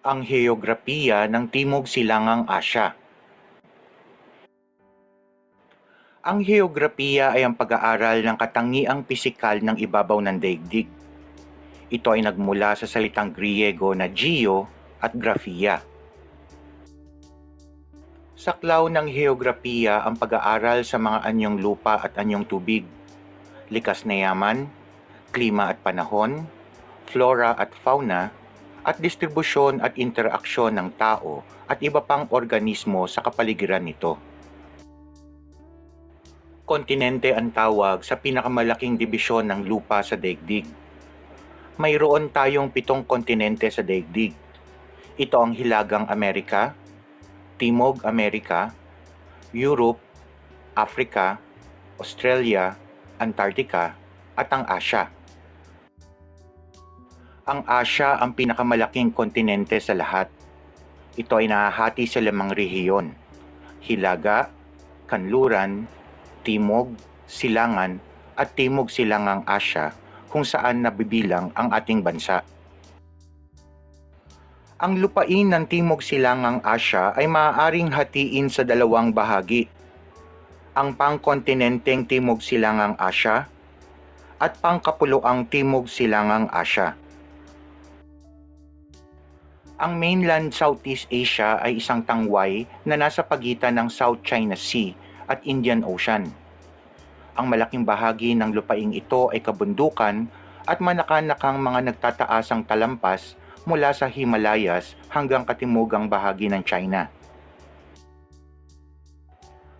ang heograpiya ng Timog Silangang Asya. Ang heograpiya ay ang pag-aaral ng katangiang pisikal ng ibabaw ng daigdig. Ito ay nagmula sa salitang Griego na geo at grafia. Saklaw ng heograpiya ang pag-aaral sa mga anyong lupa at anyong tubig, likas na yaman, klima at panahon, flora at fauna, at distribusyon at interaksyon ng tao at iba pang organismo sa kapaligiran nito. Kontinente ang tawag sa pinakamalaking dibisyon ng lupa sa daigdig. Mayroon tayong pitong kontinente sa daigdig. Ito ang Hilagang Amerika, Timog Amerika, Europe, Africa, Australia, Antarctica, at ang Asya. Ang Asya ang pinakamalaking kontinente sa lahat. Ito ay nahahati sa limang rehiyon. Hilaga, Kanluran, Timog, Silangan, at Timog Silangang Asya kung saan nabibilang ang ating bansa. Ang lupain ng Timog Silangang Asya ay maaaring hatiin sa dalawang bahagi. Ang pangkontinenteng Timog Silangang Asya at pangkapuluang Timog Silangang Asya. Ang mainland Southeast Asia ay isang tangway na nasa pagitan ng South China Sea at Indian Ocean. Ang malaking bahagi ng lupaing ito ay kabundukan at manakanakang mga nagtataasang talampas mula sa Himalayas hanggang katimugang bahagi ng China.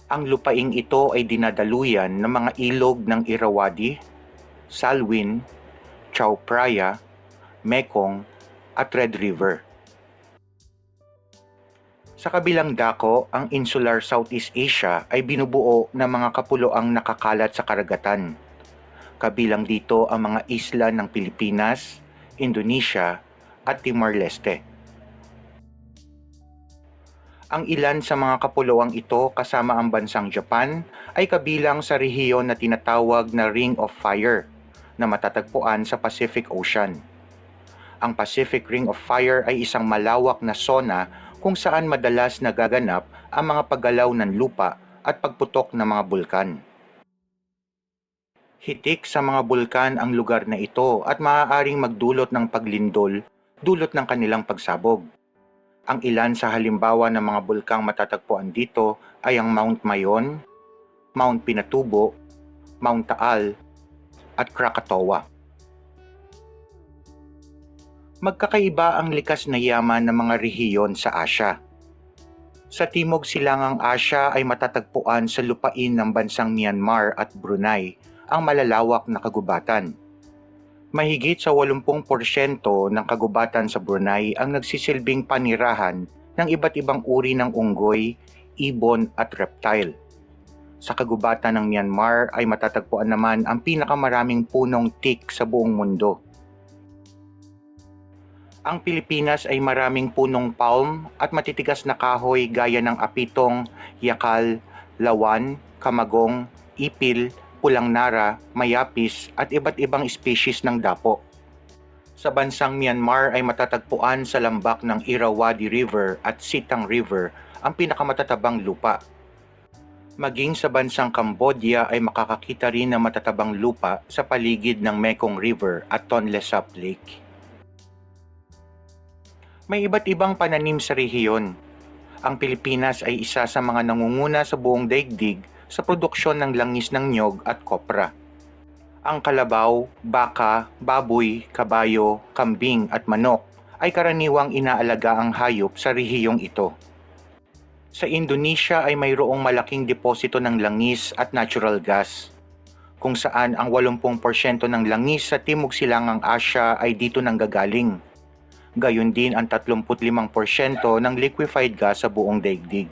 Ang lupaing ito ay dinadaluyan ng mga ilog ng Irrawaddy, Salween, Chao Phraya, Mekong at Red River. Sa kabilang dako, ang insular Southeast Asia ay binubuo ng mga kapuloang nakakalat sa karagatan. Kabilang dito ang mga isla ng Pilipinas, Indonesia at Timor-Leste. Ang ilan sa mga kapuloang ito kasama ang bansang Japan ay kabilang sa rehiyon na tinatawag na Ring of Fire na matatagpuan sa Pacific Ocean. Ang Pacific Ring of Fire ay isang malawak na zona kung saan madalas nagaganap ang mga paggalaw ng lupa at pagputok ng mga bulkan. Hitik sa mga bulkan ang lugar na ito at maaaring magdulot ng paglindol dulot ng kanilang pagsabog. Ang ilan sa halimbawa ng mga bulkang matatagpuan dito ay ang Mount Mayon, Mount Pinatubo, Mount Taal, at Krakatoa. Magkakaiba ang likas na yaman ng mga rehiyon sa Asya. Sa Timog Silangang Asya ay matatagpuan sa lupain ng bansang Myanmar at Brunei ang malalawak na kagubatan. Mahigit sa 80% ng kagubatan sa Brunei ang nagsisilbing panirahan ng iba't ibang uri ng unggoy, ibon at reptile. Sa kagubatan ng Myanmar ay matatagpuan naman ang pinakamaraming punong teak sa buong mundo. Ang Pilipinas ay maraming punong palm at matitigas na kahoy gaya ng apitong, yakal, lawan, kamagong, ipil, pulang nara, mayapis at iba't ibang species ng dapo. Sa bansang Myanmar ay matatagpuan sa lambak ng Irrawaddy River at Sitang River ang pinakamatatabang lupa. Maging sa bansang Cambodia ay makakakita rin ng matatabang lupa sa paligid ng Mekong River at Tonle Sap Lake. May iba't ibang pananim sa rehiyon. Ang Pilipinas ay isa sa mga nangunguna sa buong daigdig sa produksyon ng langis ng nyog at kopra. Ang kalabaw, baka, baboy, kabayo, kambing at manok ay karaniwang inaalaga ang hayop sa rehiyong ito. Sa Indonesia ay mayroong malaking deposito ng langis at natural gas, kung saan ang 80% ng langis sa Timog Silangang Asya ay dito nanggagaling gayon din ang 35% ng liquefied gas sa buong daigdig.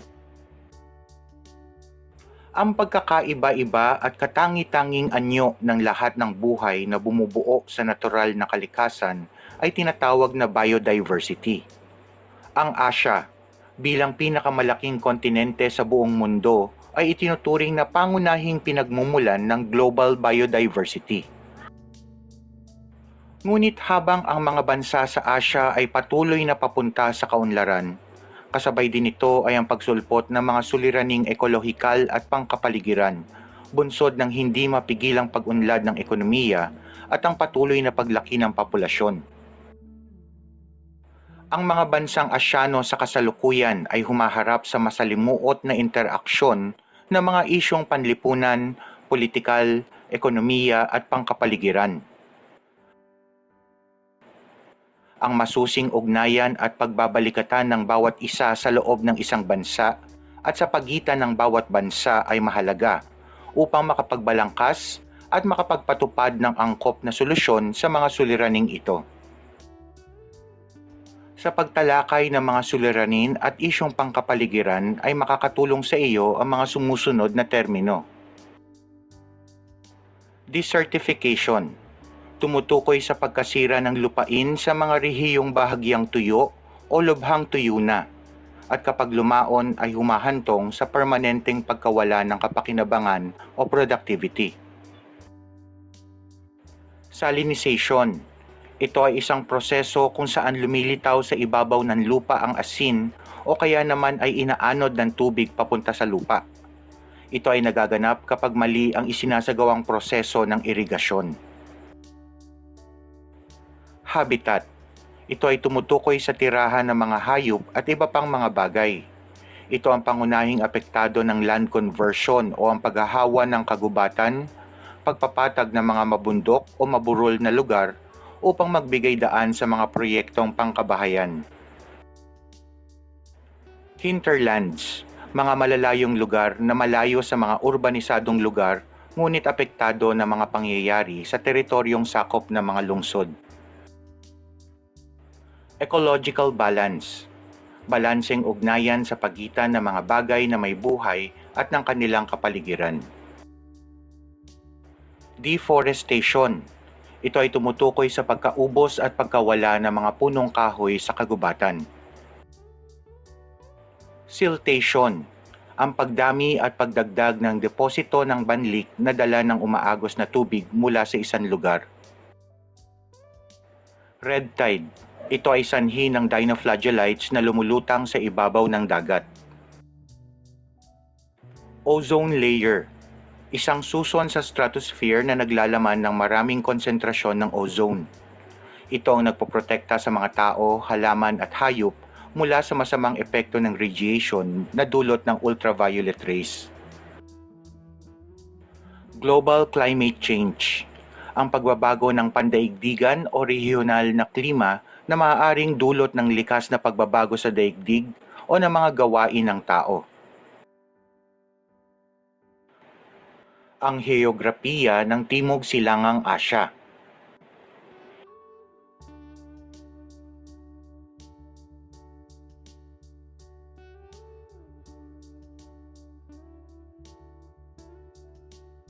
Ang pagkakaiba-iba at katangi-tanging anyo ng lahat ng buhay na bumubuo sa natural na kalikasan ay tinatawag na biodiversity. Ang Asya, bilang pinakamalaking kontinente sa buong mundo, ay itinuturing na pangunahing pinagmumulan ng global biodiversity Ngunit habang ang mga bansa sa Asya ay patuloy na papunta sa kaunlaran, kasabay din ito ay ang pagsulpot ng mga suliraning ekolohikal at pangkapaligiran, bunsod ng hindi mapigilang pag-unlad ng ekonomiya at ang patuloy na paglaki ng populasyon. Ang mga bansang Asyano sa kasalukuyan ay humaharap sa masalimuot na interaksyon ng mga isyong panlipunan, politikal, ekonomiya at pangkapaligiran. Ang masusing ugnayan at pagbabalikatan ng bawat isa sa loob ng isang bansa at sa pagitan ng bawat bansa ay mahalaga upang makapagbalangkas at makapagpatupad ng angkop na solusyon sa mga suliraning ito. Sa pagtalakay ng mga suliranin at isyong pangkapaligiran ay makakatulong sa iyo ang mga sumusunod na termino. Desertification Tumutukoy sa pagkasira ng lupain sa mga rehiyong bahagyang tuyo o lubhang tuyo na at kapag lumaon ay humahantong sa permanenteng pagkawala ng kapakinabangan o productivity. Salinization ito ay isang proseso kung saan lumilitaw sa ibabaw ng lupa ang asin o kaya naman ay inaanod ng tubig papunta sa lupa. Ito ay nagaganap kapag mali ang isinasagawang proseso ng irigasyon. Habitat Ito ay tumutukoy sa tirahan ng mga hayop at iba pang mga bagay. Ito ang pangunahing apektado ng land conversion o ang paghahawa ng kagubatan, pagpapatag ng mga mabundok o maburol na lugar upang magbigay daan sa mga proyektong pangkabahayan. Hinterlands, mga malalayong lugar na malayo sa mga urbanisadong lugar ngunit apektado ng mga pangyayari sa teritoryong sakop ng mga lungsod. Ecological balance, balanseng ugnayan sa pagitan ng mga bagay na may buhay at ng kanilang kapaligiran. Deforestation, ito ay tumutukoy sa pagkaubos at pagkawala ng mga punong kahoy sa kagubatan. Siltation, ang pagdami at pagdagdag ng deposito ng banlik na dala ng umaagos na tubig mula sa isang lugar. Red tide, ito ay sanhi ng dinoflagellates na lumulutang sa ibabaw ng dagat. Ozone layer, isang suson sa stratosphere na naglalaman ng maraming konsentrasyon ng ozone. Ito ang nagpoprotekta sa mga tao, halaman at hayop mula sa masamang epekto ng radiation na dulot ng ultraviolet rays. Global climate change ang pagbabago ng pandaigdigan o regional na klima na maaaring dulot ng likas na pagbabago sa daigdig o ng mga gawain ng tao. ang heograpiya ng Timog Silangang Asya.